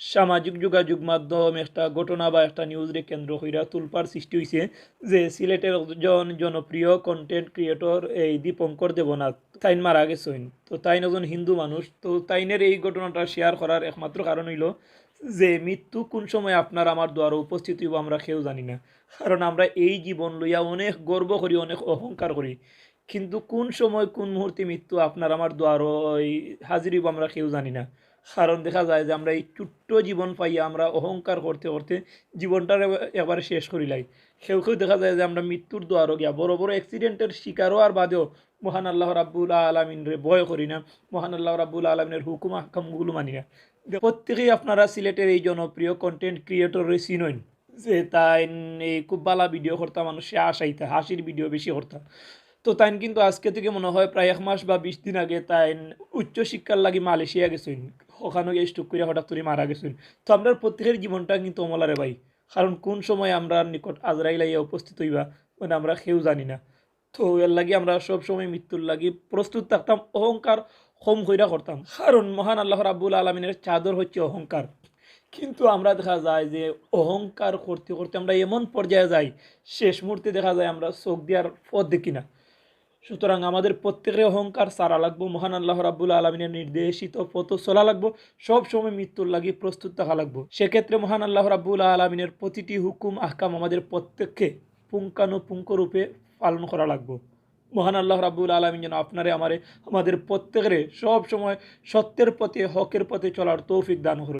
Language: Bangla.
সামাজিক যোগাযোগ মাধ্যম একটা ঘটনা বা একটা নিউজরে কেন্দ্র কইরা তুলপার সৃষ্টি হয়েছে যে সিলেটের একজন জনপ্রিয় কন্টেন্ট ক্রিয়েটর এই দীপঙ্কর দেবনাথ, তাইন মারা গেছেন। তো তাইন একজন হিন্দু মানুষ, তো তাইনের এই ঘটনাটা শেয়ার করার একমাত্র কারণ হইল যে মৃত্যু কোন সময় আপনার আমার দ্বারা উপস্থিত হইব আমরা কেউ জানি না। কারণ আমরা এই জীবন লইয়া অনেক গর্ব করি, অনেক অহংকার করি। কিন্তু কোন সময়, কোন মুহূর্তে মৃত্যু আপনার আমার দ্বার হাজির হইব আমরা কেউ জানি না। কারণ দেখা যায় যে আমরা এই ছোট্ট জীবন পাইয়া আমরা অহংকার করতে করতে জীবনটার এবারে শেষ করিলাই কেউ কেউ দেখা যায় যে আমরা মৃত্যুর দ্বারও গিয়া বড় বড় অ্যাক্সিডেন্টের শিকারও আর বাদেও মহান আল্লাহ রাব্বুল আলমিনরে ভয় করি না, মহান আল্লাহ রাব্বুল আলমিনের হুকুম হাকামগুলো মানি না। প্রত্যেকেই আপনারা সিলেটের এই জনপ্রিয় কন্টেন্ট ক্রিয়েটরের চিনইন, যে তাই এই খুব বালা ভিডিও করতাম মানুষে আশাইতা, হাসির ভিডিও বেশি করতাম তো তাইন কিন্তু আজকে থেকে মনে হয় প্রায় এক মাস বা বিশ দিন আগে তাইন উচ্চ শিক্ষার লাগি মালয়েশিয়া গেছেন ওখানে গিয়ে স্টুক করে হঠাৎ করে মারা গেছেন। তো আমরা প্রত্যেকের জীবনটা কিন্তু অমলারে ভাই। কারণ কোন সময় আমরা নিকট আজরাইল আইয়া উপস্থিত হইবা মানে আমরা কেউ জানি না। তো এর লাগি আমরা সব সময় মৃত্যুর লাগি প্রস্তুত থাকতাম, অহংকার হোম কইরা করতাম। কারণ মহান আল্লাহ রাব্বুল আলমিনের চাদর হচ্ছে অহংকার। কিন্তু আমরা দেখা যায় যে অহংকার করতে করতে আমরা এমন পর্যায়ে যাই, শেষ মুহূর্তে দেখা যায় আমরা চোখ দেওয়ার পথ দেখি না। সুতরাং আমাদের প্রত্যেকের অহংকার সারা লাগবো, মহান আল্লাহ রাব্বুল আলমিনের নির্দেশিত পথ চলা লাগবো, সব সময় মৃত্যুর লাগি প্রস্তুত থাকা লাগবো। সেক্ষেত্রে মহান আল্লাহ রাব্বুল আলমিনের প্রতিটি হুকুম, আহকাম আমাদের প্রত্যেককে পুঙ্খানুপুঙ্খ রূপে পালন করা লাগবো। মহান আল্লাহ রাব্বুল আলমিন যেন আপনারে, আমারে, আমাদের প্রত্যেকের সব সময় সত্যের পথে, হকের পথে চলার তৌফিক দান করুন।